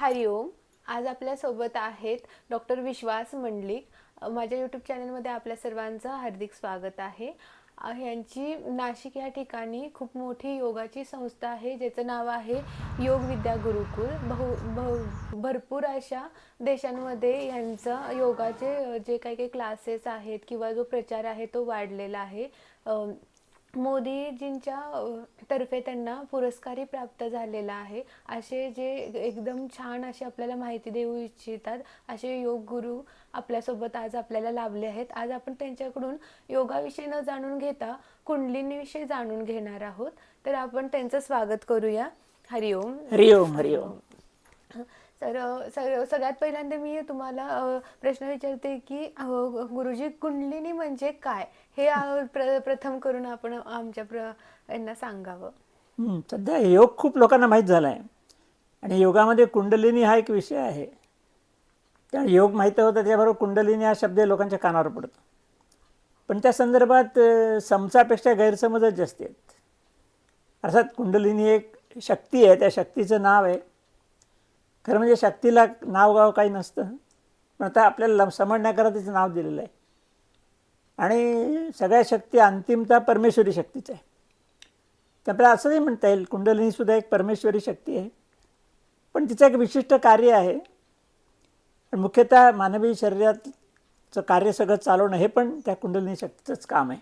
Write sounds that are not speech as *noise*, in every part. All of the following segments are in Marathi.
हरिओम आज आपल्यासोबत आहेत डॉक्टर विश्वास मंडलिक. माझ्या यूट्यूब चॅनलमध्ये आपल्या सर्वांचं हार्दिक स्वागत आहे. यांची नाशिक या ठिकाणी खूप मोठी योगाची संस्था आहे ज्याचं नाव आहे योग विद्या गुरुकुल. बहु बहु भरपूर अशा देशांमध्ये यांचं योगाचे जे काही काही क्लासेस आहेत किंवा जो प्रचार आहे तो वाढलेला आहे. मोदीजींच्या तर्फे त्यांना पुरस्कारही प्राप्त झालेला आहे. असे जे एकदम छान असे आपल्याला माहिती देऊ इच्छितात असे योग गुरु आपल्यासोबत आज आपल्याला लाभले आहेत. आज आपण त्यांच्याकडून योगाविषयी न जाणून घेता कुंडलिनीविषयी जाणून घेणार आहोत. तर आपण त्यांचं स्वागत करूया. हरिओम. हरिओम हरिओम. तर सर सगळ्यात पहिल्यांदा मी तुम्हाला प्रश्न विचारते की गुरुजी कुंडलिनी म्हणजे काय? हे प्र प्रथम करून आपण आमच्या प्र यांना सांगावं. सध्या योग खूप लोकांना माहीत झाला आहे आणि योगामध्ये कुंडलिनी हा एक विषय आहे. त्यामुळे योग माहीत होतं त्याबरोबर कुंडलिनी हा शब्द लोकांच्या कानावर पडतो. पण त्या संदर्भात समसापेक्षा गैरसमजच जास्ती आहेत. अर्थात कुंडलिनी एक शक्ती आहे त्या शक्तीचं नाव आहे. खरं म्हणजे शक्तीला नाव गाव काही नसतं. पण आता आपल्याला लम- समजण्याकरता तिचं नाव दिलेलं आहे. आणि सगळ्या शक्ती अंतिमता परमेश्वरी शक्तीच आहे. त्यामुळे असं असंही म्हणता येईल कुंडलिनीसुद्धा एक परमेश्वरी शक्ती आहे. पण तिचं एक विशिष्ट कार्य आहे. मुख्यतः मानवी शरीराचं कार्य सगळं चालवणं हे पण त्या कुंडलिनी शक्तीचंच काम आहे.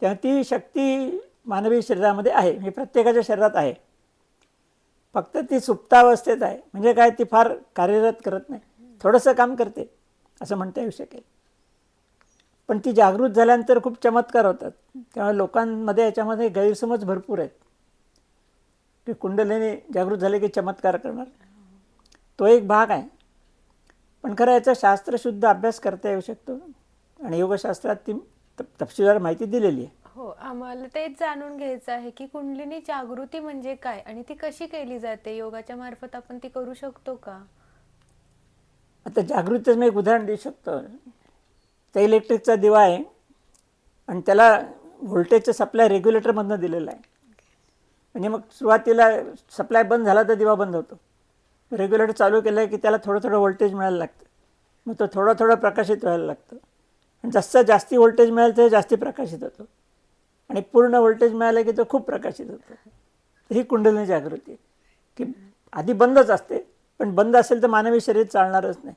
तेव्हा ती शक्ती मानवी शरीरामध्ये आहे. म्हणजे प्रत्येकाच्या शरीरात आहे. फक्त ती सुप्तावस्थेत आहे. म्हणजे काय ती फार कार्यरत करत नाही. थोडंसं काम करते असं म्हणता येऊ शकेल. पण ती जागृत झाल्यानंतर खूप चमत्कार होतात. त्यामुळे लोकांमध्ये याच्यामध्ये गैरसमज भरपूर आहेत. की कुंडलीने जागृत झाले की चमत्कार करणार. तो एक भाग आहे. पण खरं याचा शास्त्रशुद्ध अभ्यास करता येऊ शकतो. आणि योगशास्त्रात ती तप- तपशीलवार माहिती दिलेली आहे. हो आम्हाला तेच जाणून घ्यायचं आहे की कुंडलिनी जागृती म्हणजे काय आणि ती कशी केली जाते? योगाच्या मार्फत आपण ती करू शकतो का? आता जागृतीच मी एक उदाहरण देऊ शकतो. त्या इलेक्ट्रिकचा दिवा आहे आणि त्याला व्होल्टेजचं सप्लाय रेग्युलेटरमधनं दिलेलं आहे. म्हणजे मग सुरुवातीला सप्लाय बंद झाला तर दिवा बंद होतो. रेग्युलेटर चालू केलं की त्याला थोडं थोडं व्होल्टेज मिळायला लागतं. मग तो थोडं थोडं प्रकाशित व्हायला लागतं. आणि जसं जास्ती व्होल्टेज मिळालं तर जास्ती प्रकाशित होतो. आणि पूर्ण व्होल्टेज मिळालं की तो खूप प्रकाशित होतो. तर ही कुंडलिनी जागृती की आधी बंदच असते पण बंद असेल तर मानवी शरीर चालणारच नाही.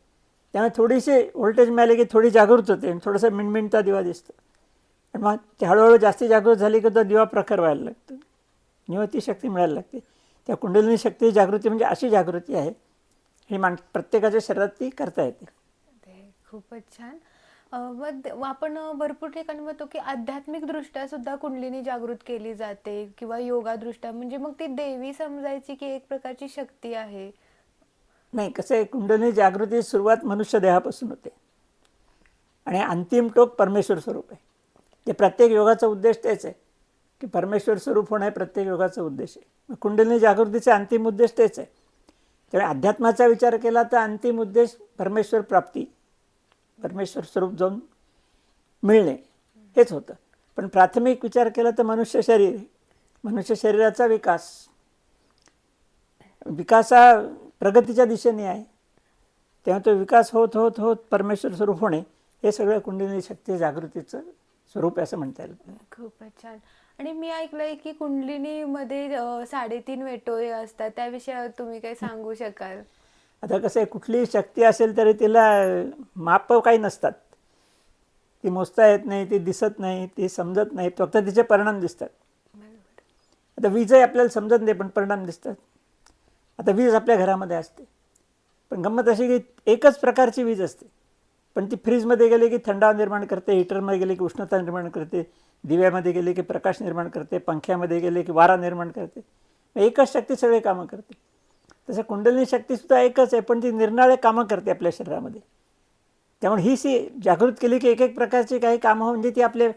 त्यामुळे थोडीशी व्होल्टेज मिळाले की थोडी जागृत होते आणि थोडंसं मिणमिणता दिवा दिसतो. आणि मग ते हळूहळू जास्ती जागृत झाली की तो दिवा प्रखर व्हायला लागतो. निवती शक्ती मिळायला लागते. त्या कुंडलिनी शक्ती जागृती म्हणजे अशी जागृती आहे ही मान प्रत्येकाच्या शरीरात ती करता येते. खूपच छान. व मग आपण भरपूर ठिकाणी म्हणतो की आध्यात्मिकदृष्ट्या सुद्धा कुंडलिनी जागृत केली जाते किंवा योगादृष्ट्या म्हणजे मग ती देवी समजायची की एक प्रकारची शक्ती आहे? नाही कसं आहे कुंडलिनी जागृती सुरुवात मनुष्य देहापासून होते. आणि अंतिम टोक परमेश्वर स्वरूप आहे. ते प्रत्येक योगाचा उद्देश तेच आहे की परमेश्वर स्वरूप होणं हे प्रत्येक योगाचा उद्देश आहे. कुंडलिनी जागृतीचा अंतिम उद्देश तेच आहे. त्यामुळे अध्यात्माचा विचार केला तर अंतिम उद्देश परमेश्वर प्राप्ती. परमेश्वर स्वरूप जाऊन मिळणे हेच होतं. पण प्राथमिक विचार केला तर मनुष्य शरीर मनुष्य शरीराचा विकास. विकास हा प्रगतीच्या दिशेने आहे. तेव्हा तो विकास होत होत होत परमेश्वर स्वरूप होणे हे सगळं कुंडलिनी शक्ती जागृतीचं स्वरूप असं म्हणता येईल. खूपच छान. आणि मी ऐकलंय की कुंडलिनीमध्ये साडेतीन वेटोळे असतात. त्याविषयी तुम्ही काही सांगू शकाल? आता कसं आहे कुठलीही शक्ती असेल तरी तिला माप काही नसतात. ती मोजता येत नाही ती दिसत नाही ती समजत नाही फक्त तिचे परिणाम दिसतात. आता वीजही आपल्याला समजत नाही पण परिणाम दिसतात. आता वीज आपल्या घरामध्ये असते. पण गंमत अशी की एकच प्रकारची वीज असते. पण ती फ्रीजमध्ये गेली की थंडावा निर्माण करते हिटरमध्ये गेली की उष्णता निर्माण करते दिव्यामध्ये गेली की प्रकाश निर्माण करते पंख्यामध्ये गेले की वारा निर्माण करते. मग एकच शक्ती सगळे कामं करते. तसं कुंडलिनी शक्तीसुद्धा एकच आहे पण ती निर्णाळे कामं करते आपल्या शरीरामध्ये. त्यामुळे ही सी जागृत केली की एक एक प्रकारची काही कामं म्हणजे ती आपल्या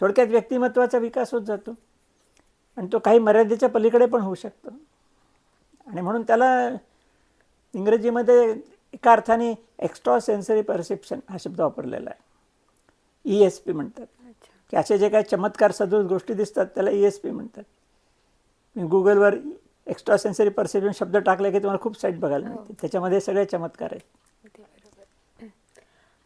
थोडक्यात व्यक्तिमत्वाचा विकास होत जातो. आणि तो काही मर्यादेच्या पलीकडे पण होऊ शकतो. आणि म्हणून त्याला इंग्रजीमध्ये एका अर्थाने एक्स्ट्रा सेन्सरी परसेप्शन हा शब्द वापरलेला आहे. ई एस पी म्हणतात. की असे जे काही चमत्कार सदृश गोष्टी दिसतात त्याला ई एस पी म्हणतात. मी गुगलवर एक्स्ट्रा सेन्सरी परसेप्शन शब्द टाकले की तुम्हाला खूप साईट बघायला मिळते. त्याच्यामध्ये सगळे चमत्कार आहेत.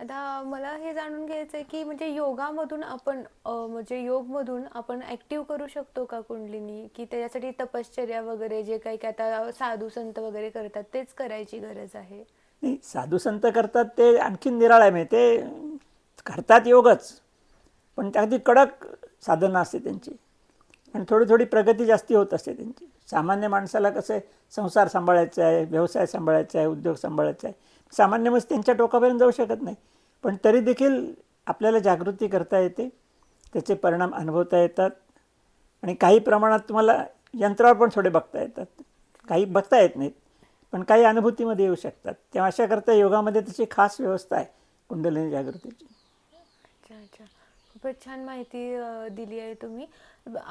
आता मला हे जाणून घ्यायचं आहे की म्हणजे योगामधून आपण म्हणजे योगमधून आपण ऍक्टिव्ह करू शकतो का कुंडलिनी? की त्याच्यासाठी तपश्चर्या वगैरे जे काही काय आता साधू संत वगैरे करतात तेच करायची गरज आहे? नाही साधू संत करतात ते आणखीन निराळ आहे. म्हणजे ते करतात योगच. पण त्या अगदी कडक साधना असते त्यांची. आणि थोडी थोडी प्रगती जास्ती होत असते त्यांची. सामान्य माणसाला कसं आहे? संसार सांभाळायचा आहे व्यवसाय सांभाळायचा आहे उद्योग सांभाळायचा आहे. सामान्य माणूस त्यांच्या टोकापर्यंत जाऊ शकत नाही. पण तरी देखील आपल्याला जागृती करता येते. त्याचे परिणाम अनुभवता येतात. आणि काही प्रमाणात तुम्हाला यंत्रावर पण थोडे बघता येतात. काही बघता येत नाहीत. पण काही अनुभूतीमध्ये येऊ शकतात. तेव्हा अशा करता योगामध्ये त्याची खास व्यवस्था आहे. कुंडलिनी जागृतीची. अच्छा अच्छा. खूपच छान माहिती दिली आहे तुम्ही.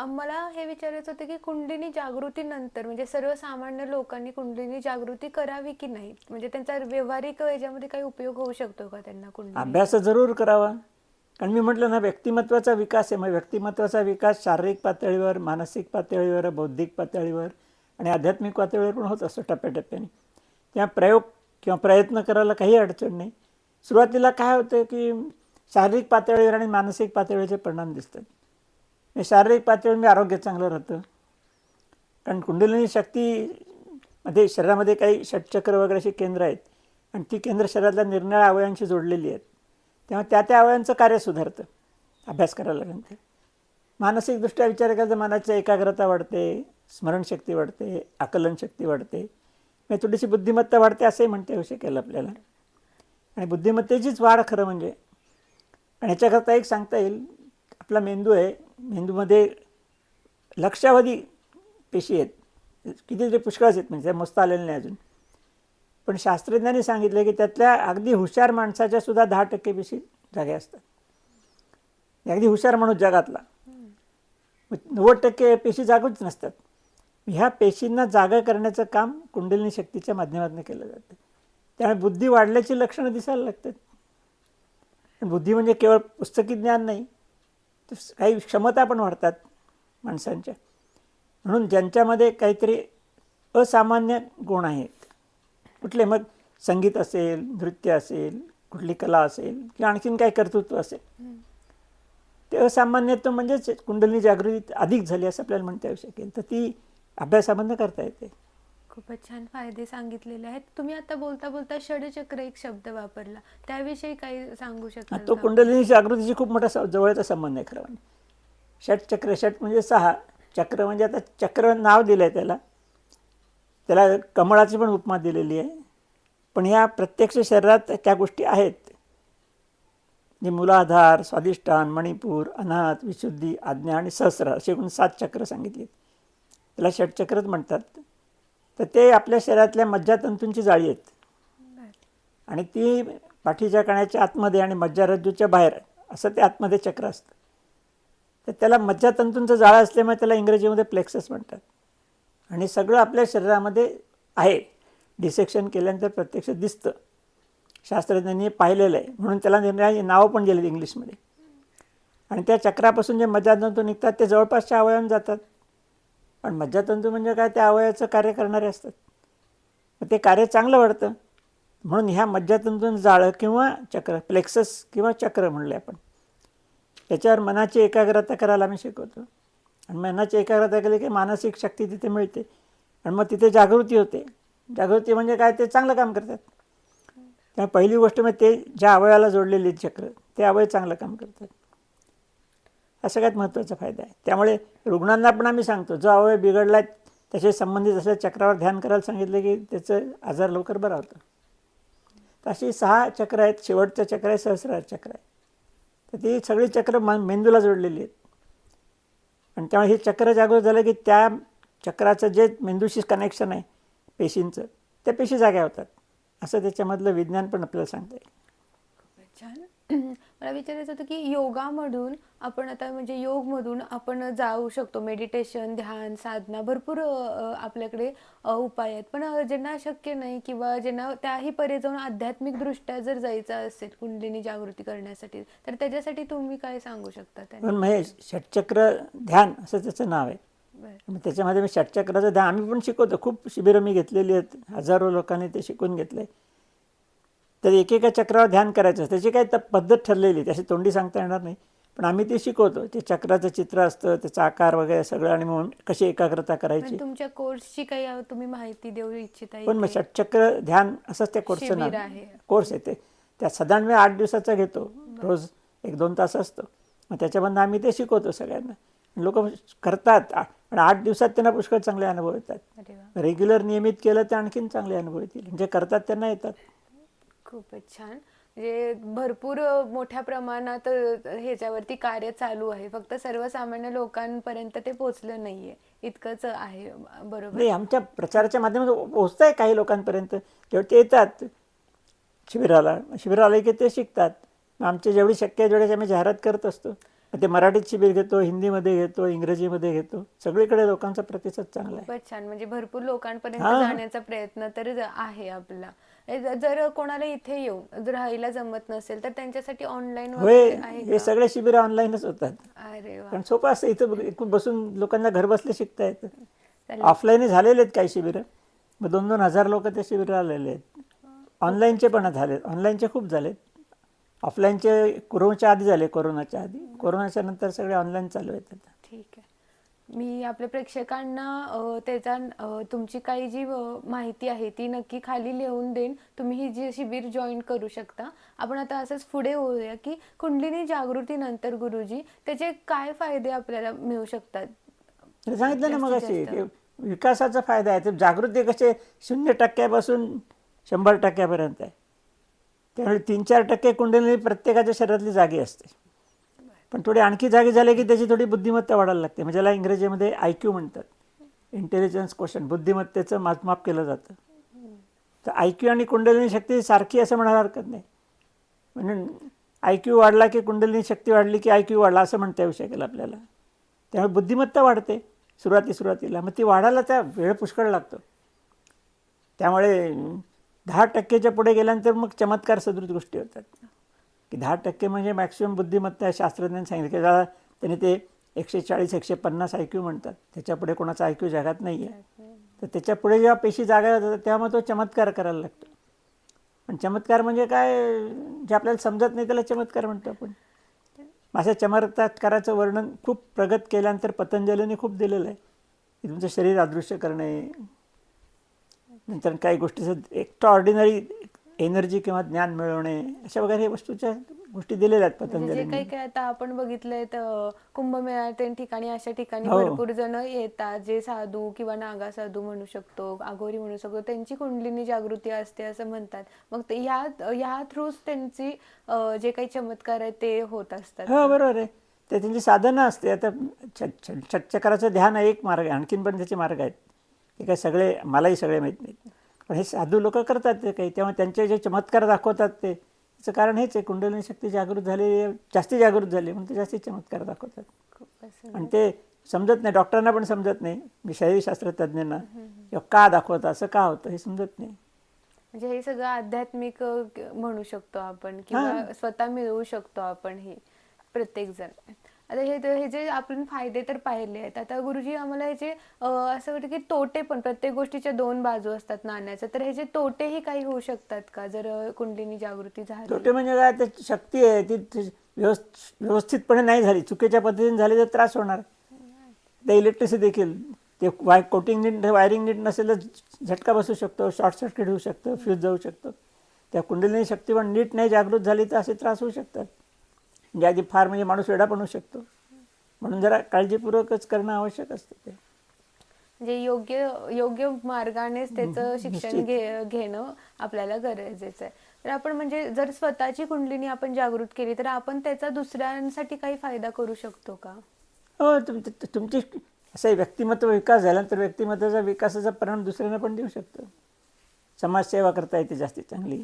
मला हे विचारायचं होतं की कुंडलिनी जागृतीनंतर म्हणजे सर्वसामान्य लोकांनी कुंडलिनी जागृती करावी की नाही? म्हणजे त्यांचा व्यवहारिक याच्यामध्ये काही उपयोग होऊ शकतो का त्यांना कुंडली अभ्यास जरूर करावा. कारण मी म्हटलं ना व्यक्तिमत्वाचा विकास आहे. मग व्यक्तिमत्वाचा विकास शारीरिक पातळीवर मानसिक पातळीवर बौद्धिक पातळीवर आणि आध्यात्मिक पातळीवर पण होत असतो टप्प्याटप्प्याने. तेव्हा प्रयोग किंवा प्रयत्न करायला काही अडचण नाही. सुरुवातीला काय होतं की शारीरिक पातळीवर आणि मानसिक पातळीचे परिणाम दिसतात. शारीरिक पातळीवर मी आरोग्य चांगलं राहतं. कारण कुंडलिनी शक्तीमध्ये शरीरामध्ये काही षटचक्र वगैरे अशी केंद्र आहेत. आणि ती केंद्र शरीरातल्या निरनिळ्या अवयवांशी जोडलेली आहेत. तेव्हा त्या त्या अवयवांचं कार्य सुधारतं. अभ्यास करायला लागल्यानंतर मानसिकदृष्ट्या विचार केला तर मनाची एकाग्रता वाढते स्मरणशक्ती वाढते आकलनशक्ती वाढते. म्हणजे थोडीशी बुद्धिमत्ता वाढते असंही म्हणता येऊ शकेल आपल्याला. आणि बुद्धिमत्तेचीच वाढ खरं म्हणजे आणि ह्याच्याकरता एक सांगता येईल आपला मेंदू आहे मेंदूमध्ये लक्षावधी पेशी आहेत. कितीतरी पुष्कळच आहेत म्हणजे त्या आलेलं नाही अजून. पण शास्त्रज्ञांनी सांगितलं की त्यातल्या अगदी हुशार माणसाच्या सुद्धा दहा टक्के पेशी जाग्या असतात. अगदी हुशार माणूस जगातला. नव्वद टक्के पेशी जागूच नसतात. ह्या पेशींना जागा करण्याचं काम कुंडलिनी शक्तीच्या माध्यमातून केलं जातं. त्यामुळे बुद्धी वाढल्याची लक्षणं दिसायला लागतात. बुद्धी म्हणजे केवळ पुस्तकी ज्ञान नाही तर काही क्षमता पण वाढतात माणसांच्या. म्हणून ज्यांच्यामध्ये काहीतरी असामान्य गुण आहेत कुठले मग संगीत असेल नृत्य असेल कुठली कला असेल किंवा आणखीन काही कर्तृत्व असेल ते असामान्यत्व म्हणजेच कुंडली जागृती अधिक झाली असं आपल्याला म्हणता येऊ शकेल. तर ती अभ्यासामधनं करता येते. खूपच छान फायदे सांगितलेले आहेत. तुम्ही आता बोलता बोलता षडचक्र एक शब्द वापरला. त्याविषयी काही सांगू शकाल तो? कुंडलिनी जागृतीची खूप मोठा जवळचा संबंध आहे खरं म्हणजे. षट चक्र षट म्हणजे सहा. चक्र म्हणजे आता चक्र नाव दिलं आहे त्याला. त्याला कमळाची पण उपमा दिलेली आहे. पण ह्या प्रत्यक्ष शरीरात त्या गोष्टी आहेत. जे मूलाधार स्वादिष्टान मणिपूर अनाथ विशुद्धी आज्ञा आणि सहस्र असे एकूण सात चक्र सांगितली त्याला षटचक्रच म्हणतात. तर ते आपल्या शरीरातल्या मज्जातंतूंची जाळी आहेत. आणि ती पाठीच्या कण्याच्या आतमध्ये आणि मज्जारज्जूच्या बाहेर असं ते आतमध्ये चक्र असतं. तर त्याला मज्जातंतूंचं जाळं असल्यामुळे त्याला इंग्रजीमध्ये प्लेक्सस म्हणतात. आणि सगळं आपल्या शरीरामध्ये आहे. डिसेक्शन केल्यानंतर प्रत्यक्ष दिसतं. शास्त्रज्ञांनी पाहिलेलं आहे. म्हणून त्याला निर्णय नावं पण दिलेत इंग्लिशमध्ये. आणि त्या चक्रापासून जे मज्जातंतू निघतात ते जवळपासच्या अवयवांना जातात. पण मज्जातंतू म्हणजे काय त्या अवयवाचं कार्य करणारे असतात. मग ते कार्य चांगलं वाढतं. म्हणून ह्या मज्जातंतून जाळं किंवा चक्र प्लेक्सस किंवा चक्र म्हणले आपण. त्याच्यावर मनाची एकाग्रता करायला आम्ही शिकवतो. आणि मनाची एकाग्रता केली की मानसिक शक्ती तिथे मिळते. आणि मग तिथे जागृती होते. जागृती म्हणजे काय ते चांगलं काम करतात. त्यामुळे पहिली गोष्ट म्हणजे ते ज्या अवयवाला जोडलेले चक्र ते अवयव चांगलं काम करतात. हा सगळ्यात महत्त्वाचा फायदा आहे. त्यामुळे रुग्णांना पण आम्ही सांगतो जो अवयव बिघडला आहे त्याशी संबंधित असल्या चक्रावर ध्यान करायला सांगितलं की त्याचं आजार लवकर बरा होतं. तर अशी सहा चक्र आहेत शेवटचं चक्र आहे सहस्रार चक्र आहे. तर ती सगळी चक्र म मेंदूला जोडलेली आहेत. आणि त्यामुळे हे चक्र जागृत झालं की त्या चक्राचं जे मेंदूशी कनेक्शन आहे पेशींचं त्या पेशी जाग्या होतात. असं त्याच्यामधलं विज्ञान पण आपल्याला सांगता येईल छान. *clears throat* मला विचारायचं होतं की योगामधून आपण आता म्हणजे योगमधून आपण जाऊ शकतो. मेडिटेशन ध्यान साधना भरपूर आपल्याकडे उपाय आहेत. पण ज्यांना शक्य नाही किंवा ज्यांना त्याही परे जाऊन आध्यात्मिक दृष्ट्या जर जायचं असेल कुंडलिनी जागृती करण्यासाठी तर त्याच्यासाठी तुम्ही काय सांगू शकता पण महेश षटचक्र ध्यान असं त्याचं नाव आहे. मग त्याच्यामध्ये मी षटचक्राचं ध्यान आम्ही पण शिकवतो. खूप शिबिरं मी घेतलेली आहेत. हजारो लोकांनी ते शिकून घेतलं आहे तर एकेका चक्रावर ध्यान करायचं त्याची काही त पद्धत ठरलेली त्याची तोंडी सांगता येणार नाही. पण आम्ही ते शिकवतो. ते चक्राचं चित्र असतं त्याचा आकार वगैरे सगळं आणि मग कशी एकाग्रता करायची. तुमच्या कोर्सची काही तुम्ही माहिती देऊ इच्छिता पण मग? षटचक्र ध्यान असंच त्या कोर्सचं नाव. आहे. कोर्स येते त्या साधारण वेळ आठ दिवसाचा घेतो. रोज एक दोन तास असतो. मग त्याच्यामधनं आम्ही ते शिकवतो सगळ्यांना. लोक करतात. पण आठ दिवसात त्यांना पुष्कळ चांगले अनुभव येतात. रेग्युलर नियमित केलं तर आणखीन चांगले अनुभव येतील. जे करतात त्यांना येतात. खूपच छान. म्हणजे भरपूर मोठ्या प्रमाणात ह्याच्यावरती कार्य चालू आहे. फक्त सर्वसामान्य लोकांपर्यंत ते पोहोचलं नाहीये. इतकंच आहे. बरोबर. नाही आमच्या प्रचाराच्या माध्यमातून पोहोचत आहे काही लोकांपर्यंत. जेव्हा ते येतात शिबिराला. शिबिराला की ते शिकतात. आमचे जेवढी शक्य आहे आम्ही जाहिरात करत असतो. ते मराठीत शिबिर घेतो हिंदीमध्ये घेतो इंग्रजीमध्ये घेतो. सगळीकडे लोकांचा प्रतिसाद चांगला आहे. छान. म्हणजे भरपूर लोकांपर्यंत. जाण्याचा प्रयत्न तर आहे आपला. जर कोणाला इथे येऊन जर राहायला जमत नसेल तर त्यांच्यासाठी ऑनलाईन होय हे? सगळे शिबिर ऑनलाईनच होतात. अरे वा. सोपं असतं इथं बसून लोकांना घर बसले शिकता येतं चालेल. ऑफलाईनही झालेले आहेत काही शिबिरं. मग दोन दोन हजार लोक त्या शिबिराला आलेले आहेत. ऑनलाईनचे पण झाले ऑनलाईनचे खूप झालेत. ऑफलाईनचे कोरोनाच्या आधी झाले कोरोनाच्या आधी. कोरोनाच्या नंतर सगळे ऑनलाईन चालू आहेत आता. ठीक आहे. मी आपल्या प्रेक्षकांना त्याचा तुमची काही जी माहिती आहे ती नक्की खाली लिहून देईन. तुम्ही ही जी शिबिर जॉईन करू शकता. आपण आता असंच पुढे होऊया की कुंडलिनी जागृतीनंतर गुरुजी त्याचे काय फायदे आपल्याला मिळू शकतात? सांगितलं ना मग विकासाचा फायदा आहे. ते जागृती कसे शून्य टक्क्यापासून शंभर टक्क्यापर्यंत आहे. त्यामुळे तीन चार टक्के कुंडलिनी प्रत्येकाच्या शरीरातली जागी असते. पण थोडी आणखी जागी झाले की त्याची थोडी बुद्धिमत्ता वाढायला लागते. म्हणजे ज्याला इंग्रजीमध्ये आय क्यू म्हणतात. इंटेलिजन्स क्वेश्चन बुद्धिमत्तेचं मापमाप केलं जातं. तर आय क्यू आणि कुंडलिनी शक्ती सारखी असं म्हणायला हरकत नाही. म्हणजे आय क्यू वाढला की कुंडलिनी शक्ती वाढली की आय क्यू वाढला असं म्हणता येऊ शकेल आपल्याला. त्यामुळे बुद्धिमत्ता वाढते सुरुवाती सुरुवातीला. मग ती वाढायला त्या वेळ पुष्कळ लागतो. त्यामुळे दहा टक्केच्या पुढे गेल्यानंतर मग चमत्कार सदृश गोष्टी होतात. की दहा टक्के म्हणजे मॅक्सिमम बुद्धिमत्ता शास्त्रज्ञांनी सांगितलं. की ज्याला त्यांनी ते एकशे चाळीस एकशे पन्नास आय क्यू म्हणतात. त्याच्या पुढे कोणाचा आय क्यू जगात नाही आहे तर त्याच्या पुढे जेव्हा पेशी जागा जातात तेव्हा मग तो चमत्कार करायला लागतो. पण चमत्कार म्हणजे काय? जे आपल्याला समजत नाही त्याला चमत्कार म्हणतो आपण. अशा चमत्काराचं वर्णन खूप प्रगत केल्यानंतर पतंजलीने खूप दिलेलं आहे. की तुमचं शरीर अदृश्य करणे नंतर काही गोष्टीचं एक्स्ट्रा ऑर्डिनरी एनर्जी किंवा ज्ञान मिळवणे अशा वगैरे हे वस्तूच्या गोष्टी दिलेल्या आहेत म्हणजे जे पतंजलीने. काही काही आता आपण बघितलंय तर कुंभमेळा त्या ठिकाणी अशा ठिकाणी हो. भरपूर जण येतात जे साधू किंवा नागा साधू म्हणू शकतो आघोरी म्हणू शकतो त्यांची कुंडलिनी जागृती असते असं म्हणतात. मग ते ह्या ह्या थ्रूच त्यांची अ, जे काही चमत्कार आहे ते होत असतात. हो बरोबर आहे. ते त्यांची साधनं असते. आता छ- छ- षटचक्राचं ध्यान हा एक मार्ग आहे. आणखीन पण त्याचे मार्ग आहेत. ते काय सगळे मलाही सगळे माहीत नाहीत. पण हे साधू लोक करतात ते काही. तेव्हा त्यांचे जे चमत्कार दाखवतात ते. त्याचं कारण हेच आहे कुंडलिनी शक्ती जागृत झाली जास्ती जागृत झाली म्हणून ते जास्ती चमत्कार दाखवतात. आणि ते समजत नाही डॉक्टरांना पण समजत नाही मी शरीरशास्त्र तज्ज्ञांना किंवा का दाखवतं असं का होतं हे समजत नाही. म्हणजे हे सगळं आध्यात्मिक म्हणू शकतो आपण किंवा स्वतः मिळवू शकतो आपण हे प्रत्येक जण आता हे हे जे आपण फायदे तर पाहिले आहेत. आता गुरुजी आम्हाला ह्याचे असं वाटतं की तोटे पण प्रत्येक गोष्टीच्या दोन बाजू असतात नाण्याचं. तर ह्याचे तोटेही काही होऊ शकतात का? जर कुंडलीनी जागृती झाली. तोटे म्हणजे काय? त्याची शक्ती आहे. ती व्यवस्थितपणे नाही झाली. चुकीच्या पद्धतीने झाली तर त्रास होणार. ते इलेक्ट्रिसिटी देखील. ते वाय कोटिंग नीट वायरिंग नीट नसेल तर झटका बसू शकतो शॉर्ट सर्किट होऊ शकतं फ्यूज जाऊ शकतो. त्या कुंडलिनी शक्ती पण नीट नाही जागृत झाली तर असे त्रास होऊ शकतात. म्हणजे अगदी फार म्हणजे माणूस वेडा पण होऊ शकतो. म्हणून जरा काळजीपूर्वकच करणं आवश्यक असतं ते. म्हणजे योग्य योग्य मार्गानेच त्याचं शिक्षण घे घेणं आपल्याला गरजेचं आहे. तर आपण म्हणजे जर स्वतःची कुंडलिनी आपण जागृत केली तर आपण त्याचा दुसऱ्यांसाठी काही फायदा करू शकतो का? हो तुम तुमची असं व्यक्तिमत्व विकास झाल्यानंतर व्यक्तिमत्वाचा विकासाचा परिणाम दुसऱ्यांना पण देऊ शकतो. समाजसेवा करता येते जास्ती चांगली.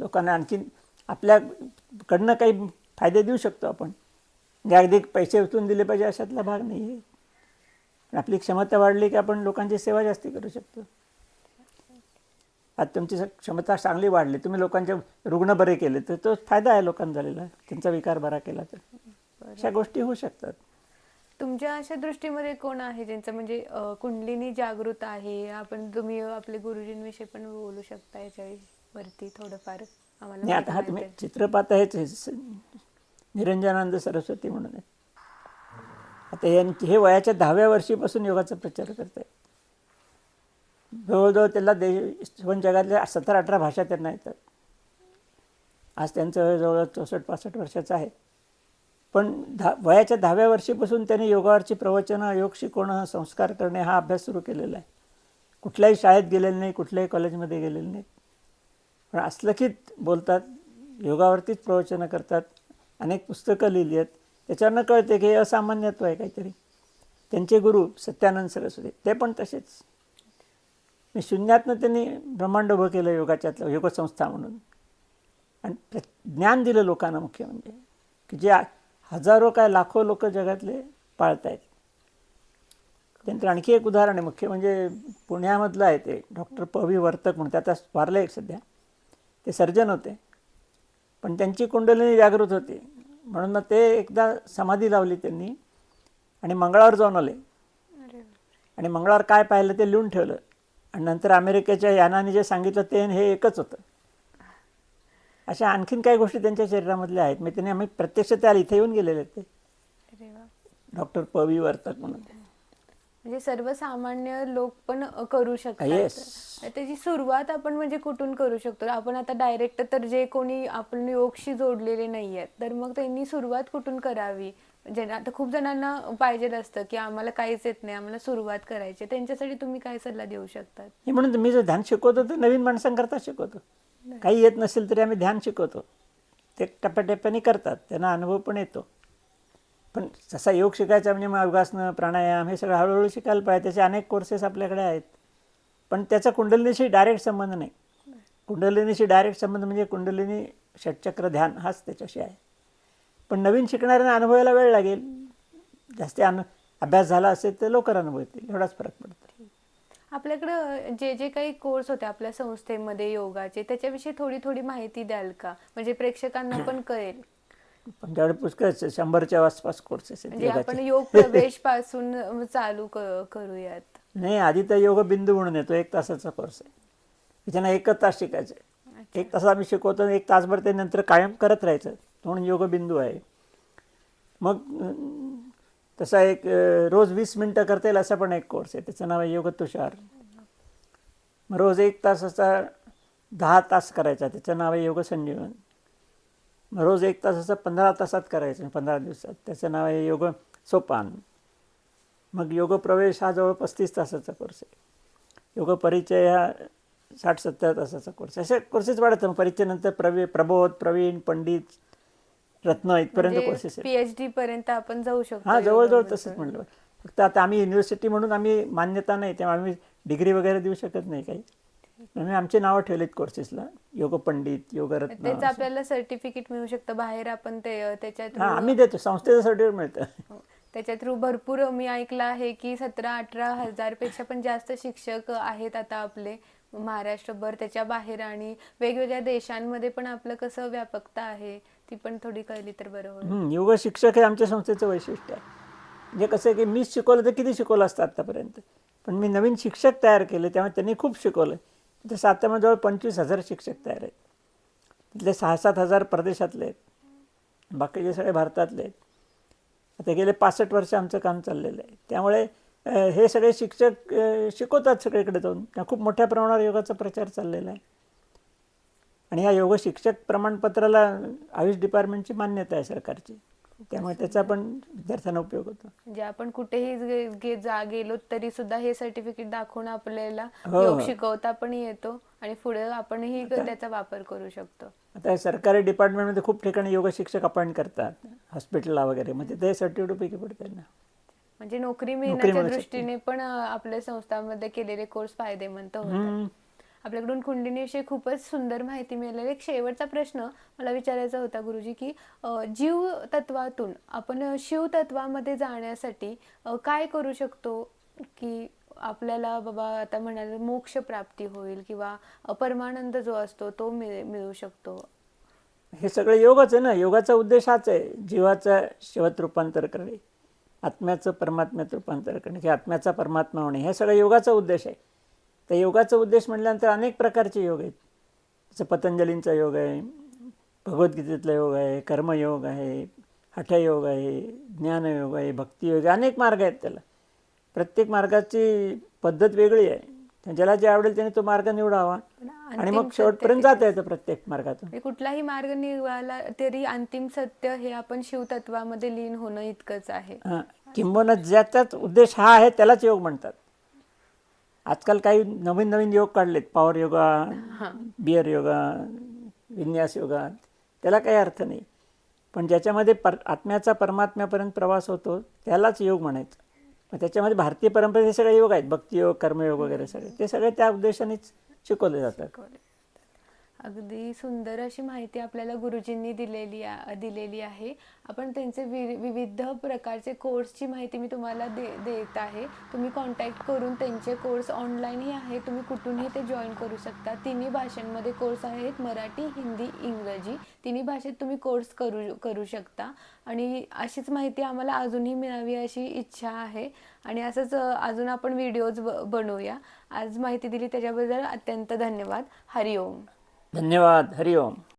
लोकांना आणखीन आपल्याकडनं काही फायदे देऊ शकतो आपण. म्हणजे अगदी पैसे उचलून दिले पाहिजे अशातला भाग नाही आहे. आपली क्षमता वाढली की आपण लोकांची सेवा जास्ती करू शकतो. आज तुमची क्षमता चांगली वाढली तुम्ही लोकांचे रुग्ण बरे केले तर तो फायदा आहे लोकांना झालेला. त्यांचा विकार बरा केला तर. अशा गोष्टी होऊ शकतात. तुमच्या अशा दृष्टीमध्ये कोण आहे ज्यांचं म्हणजे कुंडलिनी जागृत आहे? आपण तुम्ही आपले गुरुजींविषयी पण बोलू शकता याच्या वरती थोडंफार. आम्हाला नाही आता हा माहिती तुम्ही मिळेल. चित्रपट आहेच हे स- निरंजनानंद सरस्वती म्हणून आहे. आता यांचे हे वयाच्या दहाव्या वर्षीपासून योगाचा प्रचार करत आहेत जवळजवळ त्याला देश पण जगातल्या सतरा अठरा भाषा त्यांना येतात. आज त्यांचं वय जवळ चौसष्ट पासष्ट वर्षाचं आहे. पण धा वयाच्या दहाव्या वर्षीपासून त्यांनी योगावरची प्रवचनं योग शिकवणं संस्कार करणे हा अभ्यास सुरू केलेला आहे. कुठल्याही शाळेत गेलेले नाही कुठल्याही कॉलेजमध्ये गेलेले नाही पण असलखीत बोलतात योगावरतीच प्रवचनं करतात. अनेक पुस्तकं लिहिली आहेत. त्याच्यावरनं कळते की हे असामान्यत्व आहे काहीतरी. त्यांचे गुरु सत्यानंद सरस्वती ते पण तसेच. मी शून्यातनं त्यांनी ब्रह्मांड उभं केलं योगाच्यातलं योगसंस्था म्हणून. आणि ज्ञान दिलं लोकांना मुख्य म्हणजे की जे हजारो काय लाखो लोक जगातले पाळत आहेत त्यानंतर आणखी एक उदाहरण आहे मुख्य म्हणजे पुण्यामधलं आहे ते डॉक्टर पवी वर्तक म्हणून त्यात आता वारले एक सध्या. ते सर्जन होते. पण त्यांची कुंडलिनी जागृत होती. म्हणून मग ते एकदा समाधी लावली त्यांनी आणि मंगळावर जाऊन आले. आणि मंगळावर काय पाहिलं ते लिहून ठेवलं. आणि नंतर अमेरिकेच्या यानाने जे सांगितलं ते हे एकच होतं. अशा आणखीन काही गोष्टी त्यांच्या शरीरामधल्या आहेत. म्हणजे त्यांनी आम्ही प्रत्यक्ष त्या इथे येऊन गेलेले ते. डॉक्टर पवी वर्तक म्हणून. म्हणजे सर्वसामान्य लोक पण करू शकतात. त्याची सुरुवात आपण म्हणजे कुठून करू शकतो? आपण आता डायरेक्ट तर जे कोणी आपण योगशी जोडलेले नाही आहेत तर मग त्यांनी सुरुवात कुठून करावी? म्हणजे आता खूप जणांना पाहिजे असतं की आम्हाला काहीच येत नाही आम्हाला सुरुवात करायची. त्यांच्यासाठी तुम्ही काय सल्ला देऊ शकतात? म्हणून मी जर ध्यान शिकवतो तर नवीन माणसांकरता शिकवतो. काही येत नसेल तरी आम्ही ध्यान शिकवतो. ते टप्प्याटप्प्याने करतात. त्यांना अनुभव पण येतो. पण जसा योग शिकायचा म्हणजे मग योगासनं प्राणायाम हे सगळं हळूहळू शिकायला पाहिजे. त्याचे अनेक कोर्सेस आपल्याकडे आहेत. पण त्याचा कुंडलिनीशी डायरेक्ट संबंध नाही. कुंडलिनीशी डायरेक्ट संबंध म्हणजे कुंडलिनी षटचक्र ध्यान हाच त्याच्याशी आहे. पण नवीन शिकणाऱ्यांना अनुभवायला वेळ लागेल. जास्त अनु अभ्यास झाला असेल तर लवकर अनुभव येतील एवढाच फरक पडतो. आपल्याकडं जे जे काही कोर्स होते आपल्या संस्थेमध्ये योगाचे त्याच्याविषयी थोडी थोडी माहिती द्याल का? म्हणजे प्रेक्षकांना पण कळेल. आमच्याकडे पुष्कळ शंभरच्या आसपास कोर्सेस म्हणजे आपण. योग प्रवेशपासून चालू क- करूयात. नाही आधी तर योग बिंदू म्हणून येतो एक तासाचा कोर्स आहे. त्याच्यानं एकच तास शिकायचं. आहे. एक तास आम्ही शिकवतो एक तासभर ते नंतर कायम करत राहायचं. म्हणून योग बिंदू आहे. मग अं, तसा एक अं, रोज वीस मिनटं करता येईल असा पण एक कोर्स आहे. त्याचं नाव आहे योग तुषार. मग रोज एक तासाचा दहा तास करायचा. त्याचं नाव आहे योग संजीवन. रोज एक तासाचा पंधरा तासात करायचं पंधरा दिवसात. त्याचं नाव आहे योग सोपान. मग योग प्रवेश हा जवळ पस्तीस तासाचा कोर्स आहे. योग परिचय हा साठ सत्तर तासाचा कोर्स असे कोर्सेस वाढत मग परिचयनंतर प्रवे प्रबोध प्रवीण पंडित रत्न इथपर्यंत कोर्सेस आहेत. पीएचडी पर्यंत आपण जाऊ शकतो हा जवळजवळ. तसंच म्हणलं. फक्त आता आम्ही युनिव्हर्सिटी म्हणून आम्ही मान्यता नाही त्यामुळे आम्ही डिग्री वगैरे देऊ शकत नाही काही. आम्ही आमचे नावं ठेवलेत कोर्सेसला योग पंडित योग रत्न त्याचं आपल्याला सर्टिफिकेट मिळू शकतं. बाहेर आपण ते त्याच्या हा through- आम्ही देतो. संस्थेचं सर्टिफिकेट मिळतं. हो. त्याच्या थ्रू भरपूर मी ऐकलं आहे की सतरा अठरा हजारपेक्षा पण जास्त शिक्षक आहेत आता आपले महाराष्ट्रभर त्याच्या बाहेर आणि वेगवेगळ्या देशांमध्ये पण आपलं कसं व्यापकता आहे ती पण थोडी कळली तर बरं होईल. हं, योग शिक्षक हे आमच्या संस्थेचं वैशिष्ट्य आहे. म्हणजे कसं आहे की मीच शिकवलं तर किती शिकवलं असतं आत्तापर्यंत पण मी नवीन शिक्षक तयार केले त्यामुळे त्यांनी खूप शिकवलं. तसं आता जवळ पंचवीस हजार शिक्षक तयार आहेत. तिथले सहा सात हजार परदेशातले आहेत. बाकीचे सगळे भारतातले आहेत. आता गेले पासष्ट वर्ष आमचं काम चाललेलं आहे. त्यामुळे हे सगळे शिक्षक शिकवतात सगळीकडे जाऊन. त्या खूप मोठ्या प्रमाणावर योगाचा प्रचार चाललेला आहे. आणि या योग शिक्षक प्रमाणपत्राला आयुष डिपार्टमेंटची मान्यता आहे सरकारची. त्यामुळे त्याचा पण विद्यार्थ्यांना उपयोग होतो म्हणजे आपण कुठेही गे- गे- जा गेलो तरी सुद्धा हे सर्टिफिकेट दाखवून आपल्याला हो. योग शिकवता पण येतो आणि पुढे आपणही त्याचा वापर करू शकतो आता सरकारी डिपार्टमेंटमध्ये खूप ठिकाणी योग शिक्षक अपॉइंट करतात हॉस्पिटलला वगैरे म्हणजे ते सर्टिफिकेट उपयोगी पडतात ना म्हणजे नोकरी नोकरी मिळण्याच्या मिळू शकते. दृष्टीने पण अं, आपल्या संस्थांमध्ये केलेले कोर्स फायदेमंद होतात हम्म. आपल्याकडून कुंडलीविषयी खूपच सुंदर माहिती मिळालेली. एक शेवटचा प्रश्न मला विचारायचा होता गुरुजी की जीव तत्वातून आपण अं, शिव तत्वामध्ये जाण्यासाठी काय करू शकतो की आपल्याला बाबा आता म्हणाल मोक्ष प्राप्ती होईल किंवा परमानंद जो असतो तो मिळ मिळू शकतो? हे सगळं योगच आहे ना. योगाचा उद्देश हाच आहे. जीवाचा शिवत रूपांतर करणे आत्म्याचं परमात्म्यात रूपांतर करणे किंवा आत्म्याचा परमात्मा होणे हे सगळं योगाचा उद्देश आहे. तर योगाचा उद्देश म्हटल्यानंतर अनेक प्रकारचे योग आहेत. जसं पतंजलींचा योग आहे भगवद्गीतेतला योग आहे कर्मयोग आहे हठयोग आहे ज्ञानयोग आहे भक्तियोग आहे अनेक मार्ग आहेत त्याला. प्रत्येक मार्गाची पद्धत वेगळी आहे. ज्याला जे आवडेल त्याने तो मार्ग निवडावा. आणि मग शेवटपर्यंत जाता येतं प्रत्येक मार्गातून. म्हणजे कुठलाही मार्ग निघाला तरी अंतिम सत्य हे आपण शिवतत्वामध्ये लीन होणं इतकंच आहे. हां किंबहुना ज्याचाच उद्देश हा आहे त्यालाच योग म्हणतात. आजकाल काही नवीन नवीन योग काढलेत. पॉवर योगा बिअर योगा विन्यास योगा. त्याला काही अर्थ नाही. पण ज्याच्यामध्ये पर आत्म्याचा परमात्म्यापर्यंत प्रवास होतो त्यालाच योग म्हणायचं. मग त्याच्यामध्ये भारतीय परंपरेत हे सगळे योग आहेत. भक्तियोग कर्मयोग वगैरे सगळे. ते सगळे त्या उद्देशानेच शिकवले जातात. अगदी सुंदर अशी माहिती आपल्याला गुरुजींनी दिलेली दिलेली आहे. आपण त्यांचे वि विविध प्रकारचे कोर्सची माहिती मी तुम्हाला दे देत आहे. तुम्ही कॉन्टॅक्ट करून त्यांचे कोर्स ऑनलाईनही आहे. तुम्ही कुठूनही ते जॉईन करू शकता. तिन्ही भाषांमध्ये कोर्स आहेत. मराठी हिंदी इंग्रजी. तिन्ही भाषेत तुम्ही कोर्स करू करू शकता. आणि अशीच माहिती आम्हाला अजूनही मिळावी अशी इच्छा आहे. आणि असंच अजून आपण व्हिडिओज बनवूया. आज माहिती दिली त्याच्याबद्दल अत्यंत धन्यवाद. हरिओम. धन्यवाद हरिओम